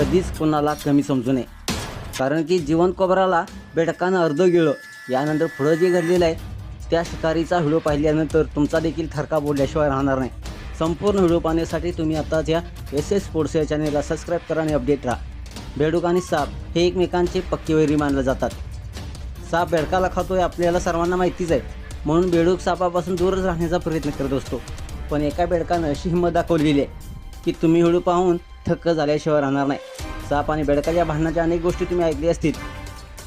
कधीच कोणाला कमी समजू नये. कारण की जिवंत कोबराला बेडकानं अर्ध गेलं यानंतर पुढं जे घडलेलं आहे त्या शिकारीचा व्हिडिओ पाहिल्यानंतर तुमचा देखील थरका बोलल्याशिवाय राहणार नाही. संपूर्ण व्हिडिओ पाहण्यासाठी तुम्ही आताच या एस एस स्पोर्ट्स या चॅनेलला सबस्क्राईब करा आणि अपडेट राहा. बेडूक आणि साप हे एकमेकांचे पक्के वैरी मानले जातात. साप बेडकाला खातो हे आपल्याला सर्वांना माहितीच आहे. म्हणून बेडूक सापापासून दूरच राहण्याचा प्रयत्न करत असतो. पण एका बेडकानं अशी हिंमत दाखवलेली आहे की तुम्ही व्हिडिओ पाहून थक्क झाल्याशिवाय राहणार नाही. साप आणि बेडकाच्या भांडणाच्या अनेक गोष्टी तुम्ही ऐकली असतील.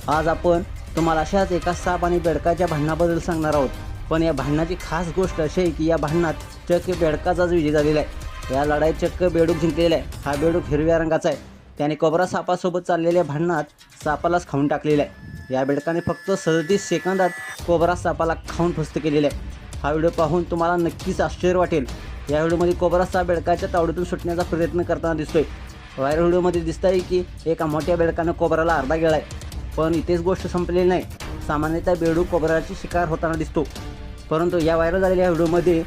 आज आपण तुम्हाला अशाच एका साप आणि बेडकाच्या भांडणाबद्दल सांगणार आहोत. पण या भांडणाची खास गोष्ट अशी आहे की या भांडणात चक्क बेडकाचाच विजय झालेला आहे. या लढाईत चक्क बेडूक जिंकलेला आहे. हा बेडूक हिरव्या रंगाचा आहे. त्याने कोबरा सापासोबत चाललेल्या भांडणात सापालाच खाऊन टाकलेलं आहे. या बेडकाने फक्त सदतीस सेकंदात कोबरा सापाला खाऊन फस्त केलेला आहे. हा व्हिडिओ पाहून तुम्हाला नक्कीच आश्चर्य वाटेल. या व्हिडिओमध्ये कोबरा साप बेडकाच्या तावडीतून सुटण्याचा प्रयत्न करताना दिसतोय. व्हायरल व्हिडिओमध्ये दिसत आहे की एका मोठ्या बेडकानं कोबराला अर्धा गेला आहे पण इथेच गोष्ट संपलेली नाही. सामान्यतः बेडू कोबराची शिकार होताना दिसतो. परंतु या व्हायरल झालेल्या व्हिडिओमध्ये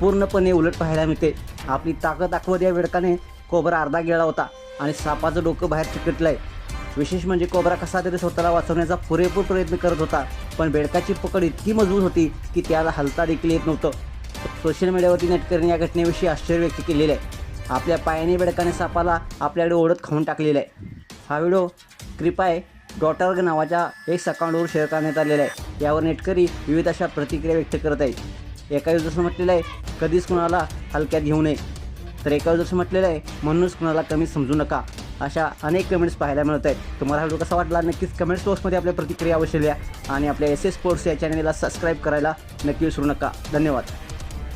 पूर्णपणे उलट पाहायला मिळते. आपली ताकद दाखवत या बेडकाने कोबरा अर्धा गेला होता आणि सापाचं डोकं बाहेर चिकटलं आहे विशेष म्हणजे कोबरा कसा तरी स्वतःला वाचवण्याचा पुरेपूर प्रयत्न करत होता पण बेडकाची पकड इतकी मजबूत होती की त्याला हलता देखील येत नव्हतं. सोशल मीडियावरती नेटकरीने या घटनेविषयी आश्चर्य व्यक्त केलेलं आहे. आपल्या पायाने बेडकाने सापाला आपल्याकडे ओढत खाऊन टाकलेला आहे. हा व्हिडिओ कृपाय डॉटर्ग नावाच्या एक अकाउंटवर शेअर करण्यात आलेला आहे. यावर नेटकरी विविध अशा प्रतिक्रिया व्यक्त करत आहेत एका युजर्सनं म्हटलेलं आहे कधीच कुणाला हलक्यात घेऊ नये. तर एका युजर्सनं म्हटलेलं आहे म्हणूनच कुणाला कमी समजू नका. अशा अनेक कमेंट्स पाहायला मिळत आहेत. तुम्हाला हा व्हिडिओ कसा वाटला? नक्कीच कमेंट्स बॉक्समध्ये आपल्या प्रतिक्रिया अवश्य द्या आणि आपल्या एस एस स्पोर्ट्स या चॅनलला सबस्क्राईब करायला नक्की विसरू नका. धन्यवाद.